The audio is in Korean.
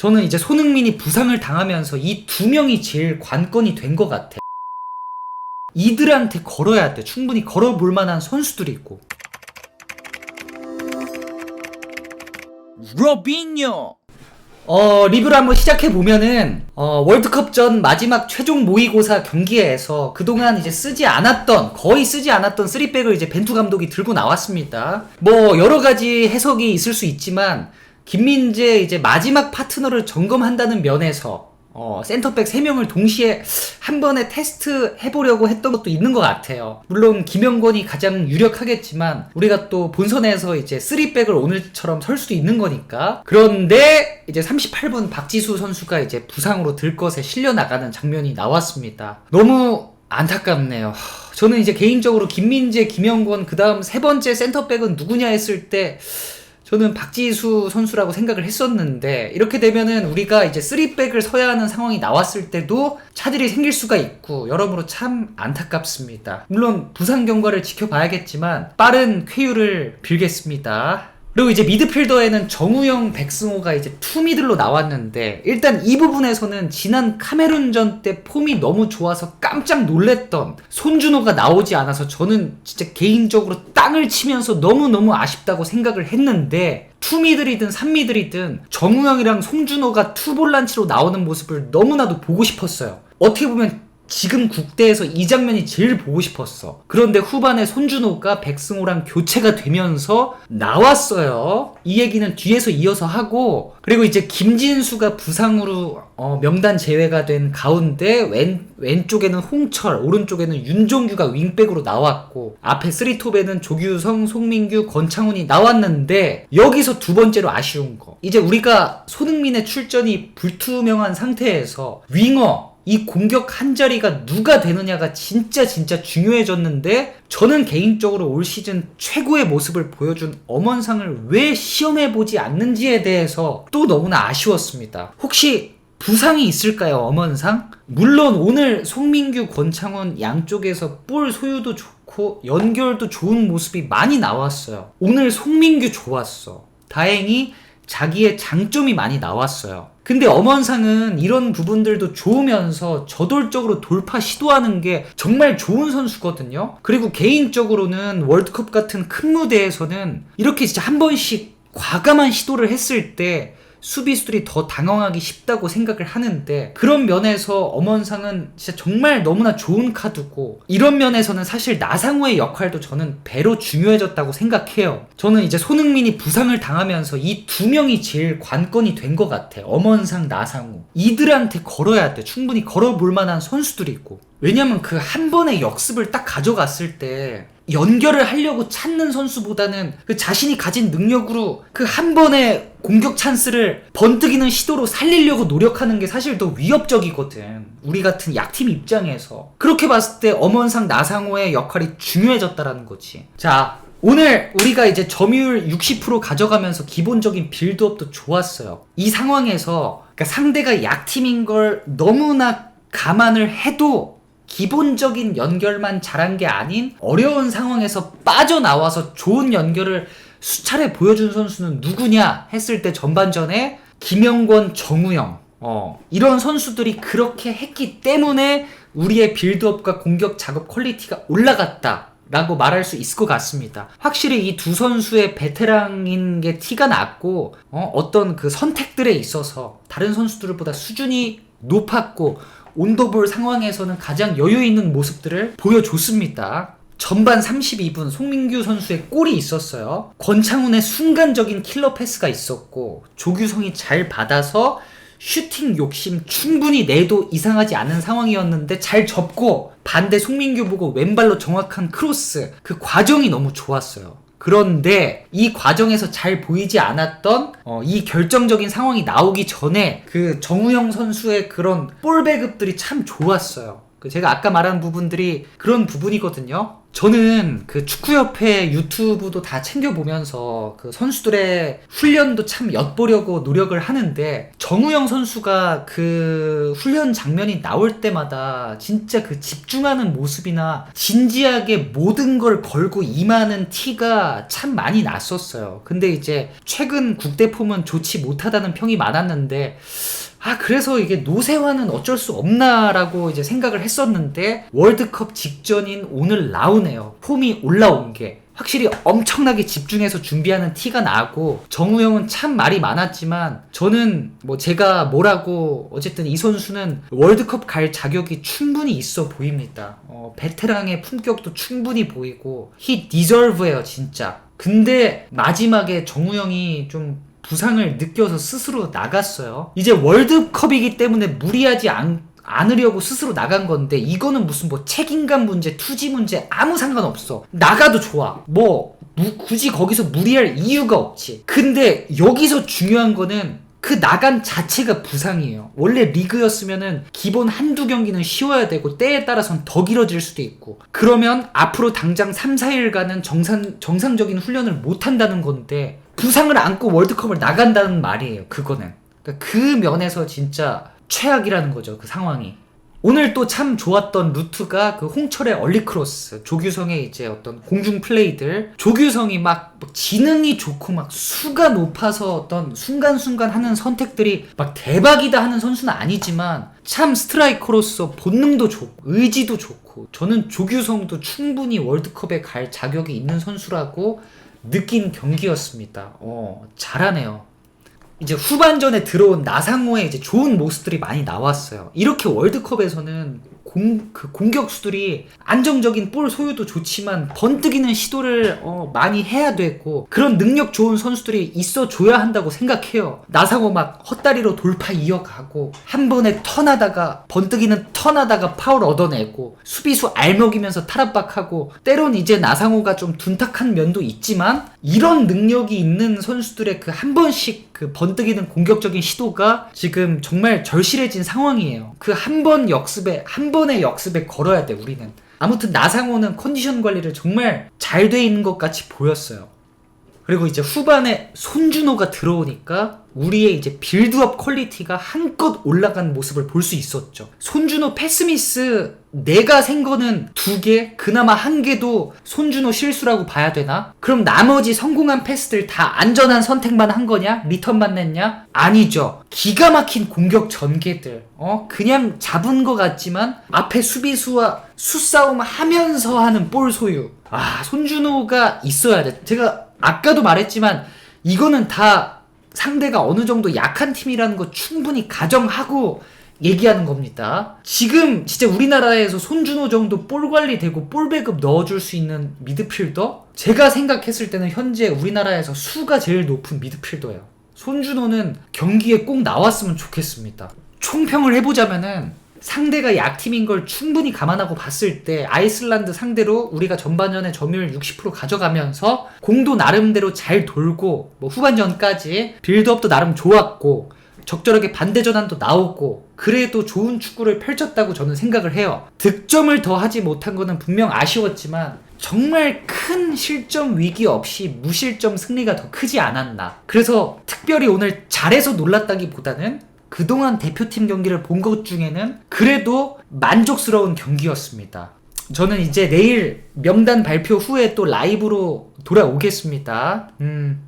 저는 이제 손흥민이 부상을 당하면서 이 두 명이 제일 관건이 된 것 같아. 이들한테 걸어야 돼. 충분히 걸어볼 만한 선수들이 있고. 로빈요. 어, 리뷰를 한번 시작해 보면은 어, 월드컵 전 마지막 최종 모의고사 경기에서 그동안 이제 쓰지 않았던 거의 쓰지 않았던 쓰리백을 이제 벤투 감독이 들고 나왔습니다. 뭐 여러 가지 해석이 있을 수 있지만 김민재 이제 마지막 파트너를 점검한다는 면에서 어, 센터백 3명을 동시에 한 번에 테스트 해보려고 했던 것도 있는 것 같아요. 물론 김영권이 가장 유력하겠지만 우리가 또 본선에서 이제 3백을 오늘처럼 설 수도 있는 거니까. 그런데 이제 38분 박지수 선수가 이제 부상으로 들 것에 실려 나가는 장면이 나왔습니다. 너무 안타깝네요. 하, 저는 이제 개인적으로 김민재, 김영권 그 다음 세 번째 센터백은 누구냐 했을 때 저는 박지수 선수라고 생각을 했었는데 이렇게 되면은 우리가 이제 3백을 서야 하는 상황이 나왔을 때도 차질이 생길 수가 있고 여러모로 참 안타깝습니다. 물론 부상 경과를 지켜봐야겠지만 빠른 쾌유를 빌겠습니다. 그리고 이제 미드필더에는 정우영, 백승호가 이제 투미들로 나왔는데 일단 이 부분에서는 지난 카메룬전 때 폼이 너무 좋아서 깜짝 놀랬던 손준호가 나오지 않아서 저는 진짜 개인적으로 땅을 치면서 너무너무 아쉽다고 생각을 했는데 투미들이든 삼미들이든 정우영이랑 송준호가 투볼란치로 나오는 모습을 너무나도 보고 싶었어요. 어떻게 보면 지금 국대에서 이 장면이 제일 보고 싶었어. 그런데 후반에 손준호가 백승호랑 교체가 되면서 나왔어요. 이 얘기는 뒤에서 이어서 하고 그리고 이제 김진수가 부상으로 어, 명단 제외가 된 가운데 왼 왼쪽에는 홍철, 오른쪽에는 윤종규가 윙백으로 나왔고 앞에 쓰리톱에는 조규성, 송민규, 권창훈이 나왔는데 여기서 두 번째로 아쉬운 거. 이제 우리가 손흥민의 출전이 불투명한 상태에서 윙어 이 공격 한 자리가 누가 되느냐가 진짜 진짜 중요해졌는데 저는 개인적으로 올 시즌 최고의 모습을 보여준 엄원상을 왜 시험해 보지 않는지에 대해서 또 너무나 아쉬웠습니다. 혹시 부상이 있을까요, 엄원상? 물론 오늘 송민규, 권창훈 양쪽에서 볼 소유도 좋고 연결도 좋은 모습이 많이 나왔어요. 오늘 송민규 좋았어. 다행히 자기의 장점이 많이 나왔어요. 근데 엄원상은 이런 부분들도 좋으면서 저돌적으로 돌파 시도하는 게 정말 좋은 선수거든요. 그리고 개인적으로는 월드컵 같은 큰 무대에서는 이렇게 진짜 한 번씩 과감한 시도를 했을 때 수비수들이 더 당황하기 쉽다고 생각을 하는데 그런 면에서 엄원상은 진짜 정말 너무나 좋은 카드고 이런 면에서는 사실 나상호의 역할도 저는 배로 중요해졌다고 생각해요. 저는 이제 손흥민이 부상을 당하면서 이 두 명이 제일 관건이 된 것 같아. 엄원상, 나상호. 이들한테 걸어야 돼. 충분히 걸어볼 만한 선수들이 있고. 왜냐면 그 한 번의 역습을 딱 가져갔을 때 연결을 하려고 찾는 선수보다는 그 자신이 가진 능력으로 그 한 번의 공격 찬스를 번뜩이는 시도로 살리려고 노력하는 게 사실 더 위협적이거든. 우리 같은 약팀 입장에서. 그렇게 봤을 때 엄원상 나상호의 역할이 중요해졌다라는 거지. 자, 오늘 우리가 이제 점유율 60% 가져가면서 기본적인 빌드업도 좋았어요. 이 상황에서 그러니까 상대가 약팀인 걸 너무나 감안을 해도 기본적인 연결만 잘한 게 아닌 어려운 상황에서 빠져나와서 좋은 연결을 수차례 보여준 선수는 누구냐 했을 때 전반전에 김영권, 정우영 어, 이런 선수들이 그렇게 했기 때문에 우리의 빌드업과 공격 작업 퀄리티가 올라갔다. 라고 말할 수 있을 것 같습니다. 확실히 이 두 선수의 베테랑인 게 티가 났고, 어, 어떤 그 선택들에 있어서 다른 선수들보다 수준이 높았고, 온더볼 상황에서는 가장 여유 있는 모습들을 보여줬습니다. 전반 32분 송민규 선수의 골이 있었어요. 권창훈의 순간적인 킬러 패스가 있었고 조규성이 잘 받아서 슈팅 욕심 충분히 내도 이상하지 않은 상황이었는데 잘 접고 반대 송민규 보고 왼발로 정확한 크로스 그 과정이 너무 좋았어요. 그런데 이 과정에서 잘 보이지 않았던 어, 이 결정적인 상황이 나오기 전에 그 정우영 선수의 그런 볼 배급들이 참 좋았어요. 그 제가 아까 말한 부분들이 그런 부분이거든요. 저는 그 축구협회 유튜브도 다 챙겨보면서 그 선수들의 훈련도 참 엿보려고 노력을 하는데 정우영 선수가 그 훈련 장면이 나올 때마다 진짜 그 집중하는 모습이나 진지하게 모든 걸 걸고 임하는 티가 참 많이 났었어요. 근데 이제 최근 국대 폼은 좋지 못하다는 평이 많았는데 아, 그래서 이게 노세화는 어쩔 수 없나라고 이제 생각을 했었는데, 월드컵 직전인 오늘 나오네요. 폼이 올라온 게. 확실히 엄청나게 집중해서 준비하는 티가 나고, 정우영은 참 말이 많았지만, 저는 뭐 제가 뭐라고, 어쨌든 이 선수는 월드컵 갈 자격이 충분히 있어 보입니다. 어, 베테랑의 품격도 충분히 보이고, he deserve예요, 진짜. 근데 마지막에 정우영이 좀 부상을 느껴서 스스로 나갔어요. 이제 월드컵이기 때문에 무리하지 않, 않으려고 스스로 나간 건데 이거는 무슨 뭐 책임감 문제, 투지 문제 아무 상관없어. 나가도 좋아. 뭐 무- 굳이 거기서 무리할 이유가 없지. 근데 여기서 중요한 거는 그 나간 자체가 부상이에요. 원래 리그였으면은 기본 한두 경기는 쉬어야 되고 때에 따라선 더 길어질 수도 있고 그러면 앞으로 당장 3, 4일간은 정상, 정상적인 훈련을 못 한다는 건데 부상을 안고 월드컵을 나간다는 말이에요. 그거는. 그러니까 그 면에서 진짜 최악이라는 거죠. 그 상황이. 오늘 또 참 좋았던 루트가 그 홍철의 얼리크로스, 조규성의 이제 어떤 공중 플레이들, 조규성이 막, 막 지능이 좋고 막 수가 높아서 어떤 순간순간 하는 선택들이 막 대박이다 하는 선수는 아니지만 참 스트라이커로서 본능도 좋고 의지도 좋고 저는 조규성도 충분히 월드컵에 갈 자격이 있는 선수라고 느낀 경기였습니다. 어, 잘하네요. 이제 후반전에 들어온 나상호의 이제 좋은 모습들이 많이 나왔어요. 이렇게 월드컵에서는 공, 그 공격수들이 안정적인 볼 소유도 좋지만 번뜩이는 시도를 어, 많이 해야 되고 그런 능력 좋은 선수들이 있어 줘야 한다고 생각해요. 나상호 막 헛다리로 돌파 이어가고 한 번에 턴하다가 번뜩이는 턴하다가 파울 얻어내고 수비수 알먹이면서 탈압박하고 때론 이제 나상호가 좀 둔탁한 면도 있지만 이런 능력이 있는 선수들의 그 한 번씩 그 번뜩이는 공격적인 시도가 지금 정말 절실해진 상황이에요. 그 한 번 역습에 한 번의 역습에 걸어야 돼 우리는. 아무튼 나상호는 컨디션 관리를 정말 잘 돼 있는 것 같이 보였어요. 그리고 이제 후반에 손준호가 들어오니까 우리의 이제 빌드업 퀄리티가 한껏 올라간 모습을 볼 수 있었죠. 손준호 패스미스 내가 센 거는 두 개, 그나마 한 개도 손준호 실수라고 봐야 되나? 그럼 나머지 성공한 패스들 다 안전한 선택만 한 거냐? 리턴만 냈냐? 아니죠. 기가 막힌 공격 전개들. 어? 그냥 잡은 것 같지만 앞에 수비수와 수싸움 하면서 하는 볼 소유. 아, 손준호가 있어야 돼. 제가 아까도 말했지만 이거는 다 상대가 어느 정도 약한 팀이라는 거 충분히 가정하고 얘기하는 겁니다. 지금 진짜 우리나라에서 손준호 정도 볼 관리되고 볼 배급 넣어줄 수 있는 미드필더? 제가 생각했을 때는 현재 우리나라에서 수가 제일 높은 미드필더예요. 손준호는 경기에 꼭 나왔으면 좋겠습니다. 총평을 해보자면은 상대가 약팀인 걸 충분히 감안하고 봤을 때 아이슬란드 상대로 우리가 전반전에 점유율 60% 가져가면서 공도 나름대로 잘 돌고 뭐 후반전까지 빌드업도 나름 좋았고 적절하게 반대 전환도 나오고 그래도 좋은 축구를 펼쳤다고 저는 생각을 해요. 득점을 더 하지 못한 거는 분명 아쉬웠지만 정말 큰 실점 위기 없이 무실점 승리가 더 크지 않았나. 그래서 특별히 오늘 잘해서 놀랐다기보다는 그동안 대표팀 경기를 본 것 중에는 그래도 만족스러운 경기였습니다. 저는 이제 내일 명단 발표 후에 또 라이브로 돌아오겠습니다. 음,